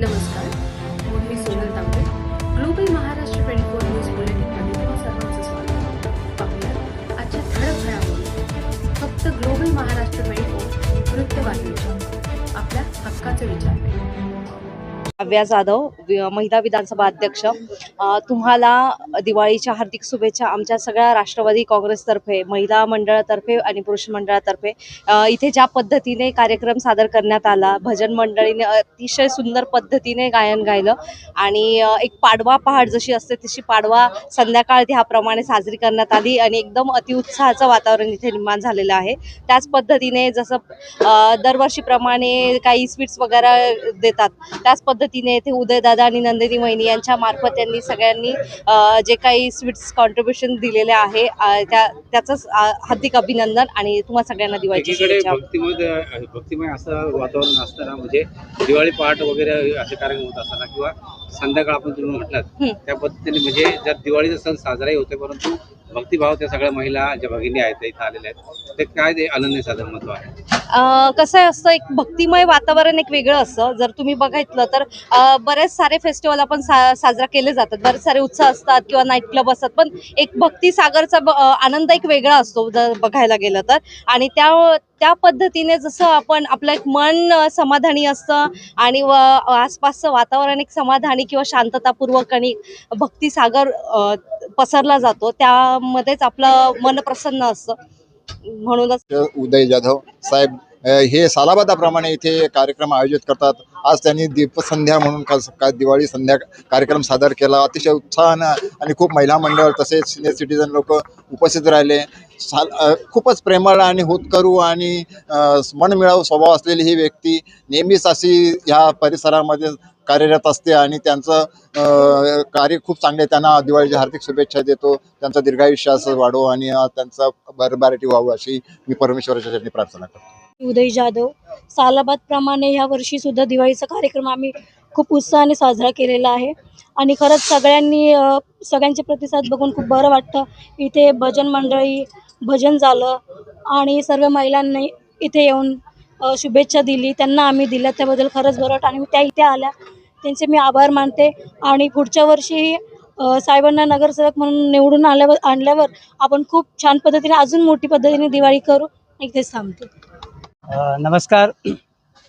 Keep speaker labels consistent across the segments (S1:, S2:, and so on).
S1: नमस्कार. मी Sonal Tambe. Global Maharashtra twenty four news बुलेटिनमध्ये तुम्हा सर्वांचं स्वागत. पाहूया आजच्या ठळक घडामोडी. फक्त ग्लोबल महाराष्ट्र ट्वेंटी फोर वृत्तवाहिनीच्या. आपल्या हक्काचे विचार.
S2: काव्या जाधव महिला विधानसभा अध्यक्ष. तुम्हाला दिवाळीच्या हार्दिक शुभेच्छा आमच्या सगळ्या राष्ट्रवादी काँग्रेसतर्फे महिला मंडळातर्फे आणि पुरुष मंडळातर्फे. इथे ज्या पद्धतीने कार्यक्रम सादर करण्यात आला भजन मंडळीने अतिशय सुंदर पद्धतीने गायन गायलं आणि एक पाडवा पहाड जशी असते तशी पाडवा संध्याकाळ ह्याप्रमाणे साजरी करण्यात आली आणि एकदम अतिउत्साहाचं वातावरण इथे निर्माण झालेलं आहे. त्याच पद्धतीने जसं दरवर्षीप्रमाणे काही स्वीट्स वगैरे देतात त्याच पद्धती पद्धतीने इथे उदयदादा आणि नंदिनी वहिनी यांच्या मार्फत त्यांनी सगळ्यांनी जे काही स्वीट्स कॉन्ट्रीब्युशन दिलेले आहे त्या त्याचंच अ, हार्दिक अभिनंदन आणि तुम्हा सगळ्यांना दिवाळीची
S3: भक्तिमय भक्तिमय असं वातावरण असताना म्हणजे दिवाळी पहाट वगैरे असे कार्यक्रम होत असताना किंवा संध्याकाळ आपण तुम्ही म्हटलात
S2: हं.
S3: त्या पद्धतीने म्हणजे जर दिवाळीचा सण साजराही होते परंतु भक्तिभाव त्या सगळ्या महिला ज्या भगिनी आहेत त्या इथं आलेल्या आहेत ते काय ते अनन्य साधन महत्त्व आहे
S2: कसं आहे असतं एक भक्तिमय वातावरण एक वेगळं असतं. जर तुम्ही बघितलं तर बरेच सारे फेस्टिवल आपण सा साजरा केले जातात. बरेच सारे उत्सव असतात किंवा नाईट क्लब असतात. पण एक भक्ती सागरचा आनंद एक वेगळा असतो जर बघायला गेलं तर. आणि त्या त्या पद्धतीने जसं आपण आपलं एक मन समाधानी असतं आणि व आसपासचं वातावरण एक समाधानी किंवा शांततापूर्वक आणि भक्तिसागर पसरला जातो. त्यामध्येच आपलं मन प्रसन्न असतं. म्हणूनच
S4: उदय जाधव साहेब हे सालाबादाप्रमाणे इथे कार्यक्रम आयोजित करतात. आज त्यांनी दीपसंध्या म्हणून का का दिवाळी संध्या कार्यक्रम सादर केला. अतिशय उत्साहानं आणि खूप महिला मंडळ तसेच सिनियर सिटीजन लोक उपस्थित राहिले. साल खूपच प्रेमळ आणि होतकरू आणि मनमिळावू स्वभाव असलेली ही व्यक्ती नेहमीच अशी ह्या परिसरामध्ये कार्यरत असते आणि त्यांचं कार्य खूप चांगले आहे. त्यांना दिवाळीच्या हार्दिक शुभेच्छा देतो. त्यांचा दीर्घायुष्य असं वाढो आणि त्यांचा भरभराटी व्हावं अशी मी परमेश्वराच्या चरणी प्रार्थना करतो.
S5: उदय जाधव सालाबादप्रमाणे ह्या वर्षी सुद्धा दिवाळीचा कार्यक्रम आम्ही खूप उत्साहाने साजरा केलेला आहे. आणि खरंच सगळ्यांनी सगळ्यांचे प्रतिसाद बघून खूप बरं वाटतं. इथे भजन मंडळी भजन झालं आणि सर्व महिलांनी इथे येऊन शुभेच्छा दिली. त्यांना आम्ही दिल्या त्याबद्दल खरंच बरं वाटतं. आणि त्या इथे आल्या त्यांचे मी आभार मानते. आणि पुढच्या वर्षीही साहेबांना नगरसेवक म्हणून निवडून आल्यावर आणल्यावर आपण खूप छान पद्धतीने अजून मोठी पद्धतीने दिवाळी करू. इथेच थांबते.
S6: नमस्कार.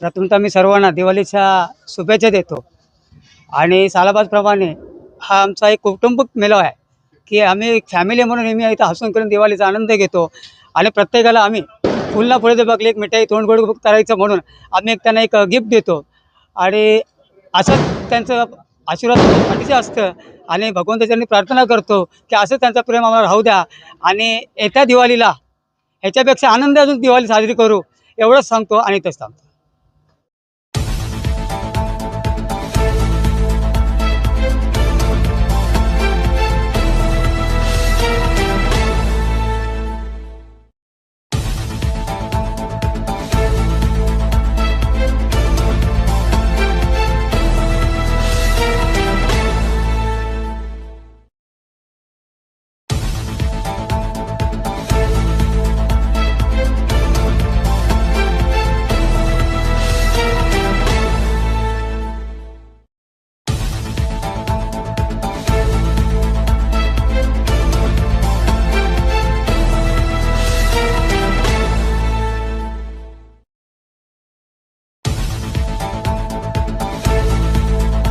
S6: प्रथमतः मी सर्वांना दिवाळीच्या शुभेच्छा देतो. आणि सालाबादप्रमाणे हा आमचा एक कौटुंबिक मेळावा आहे की आम्ही एक फॅमिली म्हणून नेहमी इथं हसून करून दिवाळीचा आनंद घेतो. आणि प्रत्येकाला आम्ही फुलना फुले दे बघले एक मिठाई तोंड गोड करायचं म्हणून आम्ही एक त्यांना एक गिफ्ट देतो. आणि असं त्यांचं आशीर्वाद पाठीचे असतं. आणि भगवंताच्यानी प्रार्थना करतो की असं त्यांचा प्रेम आम्हाला राहू द्या. आणि येत्या दिवाळीला ह्याच्यापेक्षा आनंद अजून दिवाळी साजरी करू. एवढंच सांगतो आणि तेच थांबतो.